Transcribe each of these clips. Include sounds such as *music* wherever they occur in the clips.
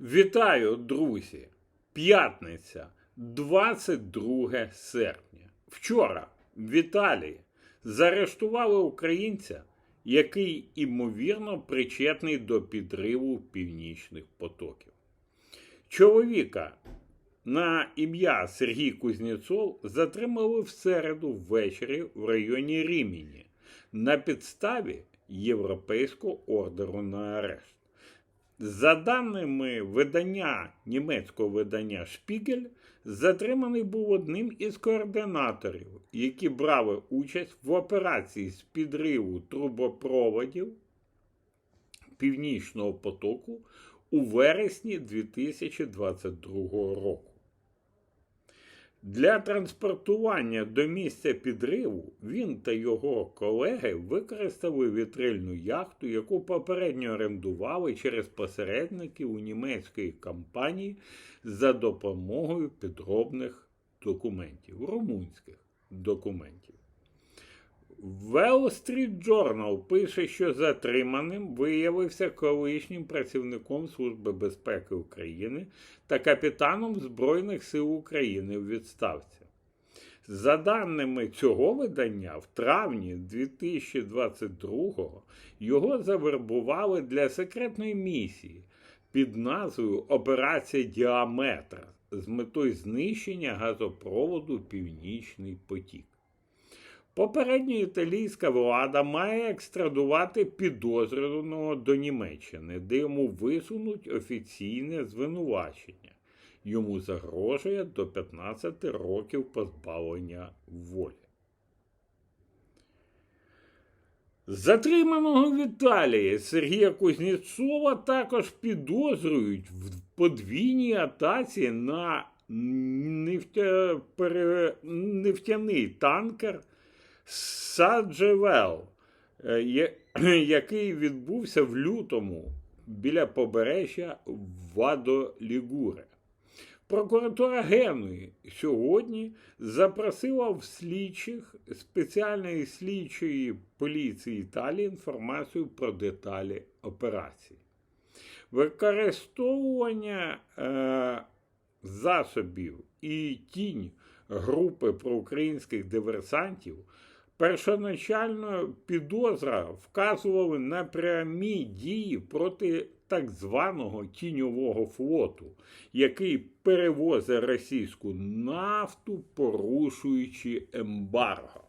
Вітаю, друзі! П'ятниця, 22 серпня. Вчора в Італії заарештували українця, який імовірно причетний до підриву північних потоків. Чоловіка на ім'я Сергій Кузнєцов затримали в середу ввечері в районі Ріміні на підставі Європейського ордеру на арешт. За даними видання німецького видання Шпігель, затриманий був одним із координаторів, які брали участь в операції з підриву трубопроводів Північного потоку у вересні 2022 року. Для транспортування до місця підриву він та його колеги використали вітрильну яхту, яку попередньо орендували через посередників у німецької компанії за допомогою підробних документів, румунських документів. Wall Street Journal пише, що затриманим виявився колишнім працівником Служби безпеки України та капітаном Збройних сил України в відставці. За даними цього видання, в травні 2022-го його завербували для секретної місії під назвою Операція Діаметра з метою знищення газопроводу Північний потік. Попередньо італійська влада має екстрадувати підозрюваного до Німеччини, де йому висунуть офіційне звинувачення. Йому загрожує до 15 років позбавлення волі. Затриманого в Італії Сергія Кузнєцова також підозрюють в подвійній атаці на нефтяний танкер Саджевел, *clears throat* який відбувся в лютому біля побережжя Вадолігуре. Прокуратура Генуї сьогодні запросила в слідчих спеціальної слідчої поліції Італії інформацію про деталі операції. Використовування е, засобів і тінь групи проукраїнських диверсантів першоначально підозра вказували на прямі дії проти так званого тіньового флоту, який перевозить російську нафту, порушуючи ембарго.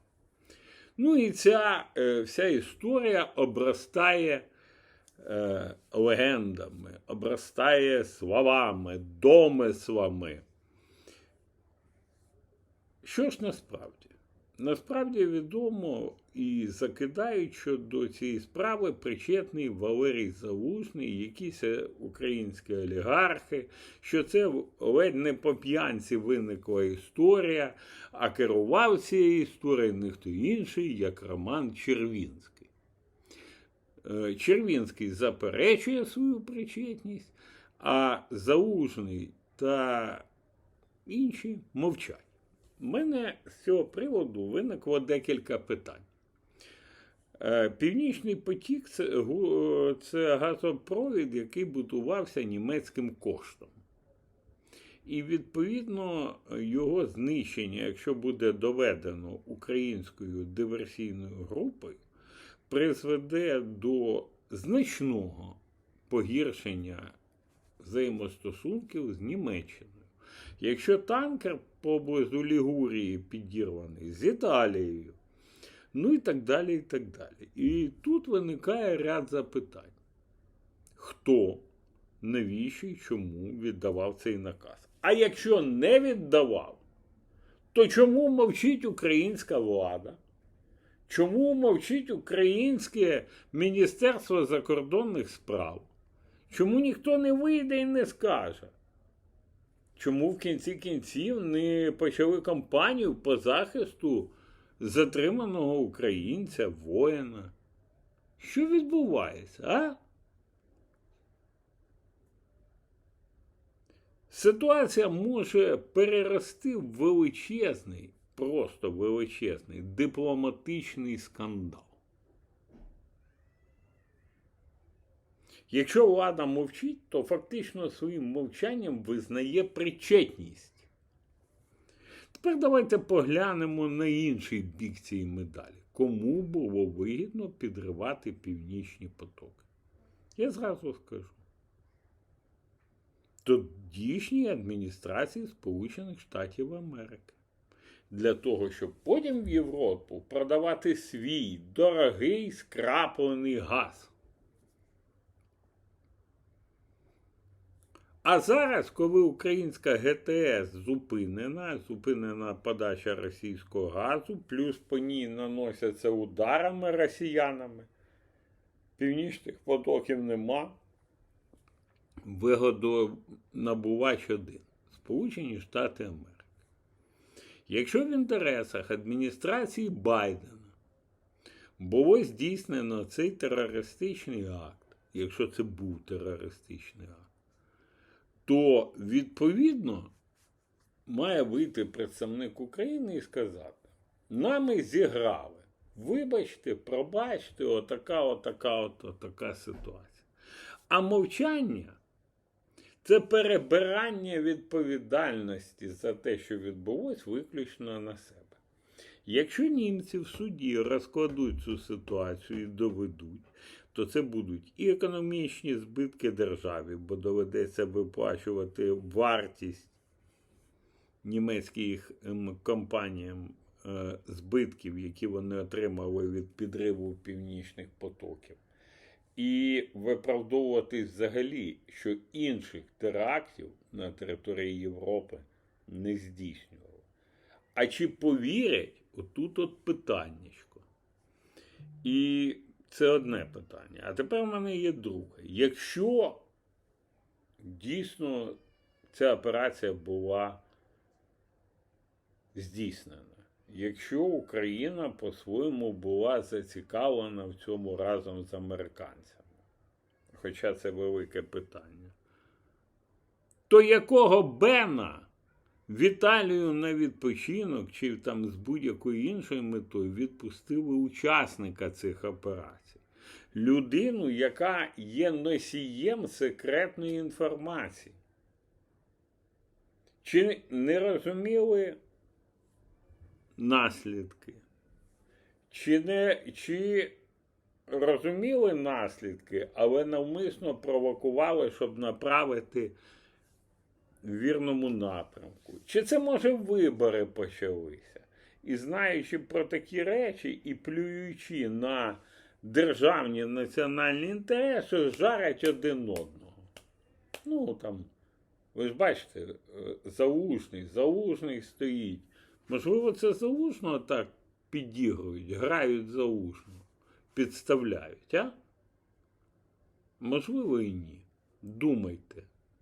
Ну і ця е, вся історія обростає е, легендами, обростає словами, домислами. Що ж насправді? Насправді відомо і закидають, що до цієї справи причетний Валерій Залужний, якісь українські олігархи, що це ледь не по п'янці виникла історія, а керував цією історією ніхто інший, як Роман Червінський. Червінський заперечує свою причетність, а Залужний та інші мовчать. У мене з цього приводу виникло декілька питань. Північний потік це, це газопровід, який будувався німецьким коштом. І, відповідно, його знищення, якщо буде доведено українською диверсійною групою, призведе до значного погіршення взаємостосунків з Німеччиною. Якщо танкер поблизу Лігурії підірваний з Італією, ну і так далі. І так далі. І тут виникає ряд запитань. Хто, навіщо і чому віддавав цей наказ? А якщо не віддавав, то чому мовчить українська влада? Чому мовчить Українське Міністерство закордонних справ? Чому ніхто не вийде і не скаже? Чому в кінці кінців не почали кампанію по захисту затриманого українця, воїна? Що відбувається, а? Ситуація може перерости в величезний, просто величезний дипломатичний скандал. Якщо влада мовчить, то фактично своїм мовчанням визнає причетність. Тепер давайте поглянемо на інший бік цієї медалі. Кому було вигідно підривати північні потоки? Я зразу скажу. Тодішній адміністрації Сполучених Штатів Америки. Для того, щоб потім в Європу продавати свій дорогий скраплений газ. А зараз, коли українська ГТС зупинена, зупинена подача російського газу, плюс по ній наносяться ударами росіянами, північних потоків нема. Вигодонабувач один Сполучені Штати Америки. Якщо в інтересах адміністрації Байдена було здійснено цей терористичний акт, якщо це був терористичний акт, то відповідно має вийти представник України і сказати: нами зіграли. Вибачте, пробачте, отака, отака, от, отака ситуація. А мовчання це перебирання відповідальності за те, що відбулось, виключно на себе. Якщо німці в суді розкладуть цю ситуацію і доведуть, то це будуть і економічні збитки державі, бо доведеться виплачувати вартість німецьких ем, компаніям е, збитків, які вони отримали від підриву північних потоків. І виправдовуватись взагалі, що інших терактів на території Європи не здійснювали. А чи повірять, отут от питаннячко. І це одне питання. А тепер в мене є друге. Якщо дійсно ця операція була здійснена, якщо Україна по-своєму була зацікавлена в цьому разом з американцями, хоча це велике питання, то якого Бена в Італію на відпочинок чи там з будь-якою іншою метою відпустили учасника цих операцій? Людину, яка є носієм секретної інформації. Чи не розуміли наслідки? Чи не чи розуміли наслідки, але навмисно провокували, щоб направити в вірному напрямку? Чи це може вибори почалися? І знаючи про такі речі і плюючи на державні національні інтереси, жарять один одного. Ну там, ви ж бачите, е, залужний, залужний стоїть. Можливо, це залужного так підігрують, грають залужного, підставляють, а? Можливо, і ні. Думайте,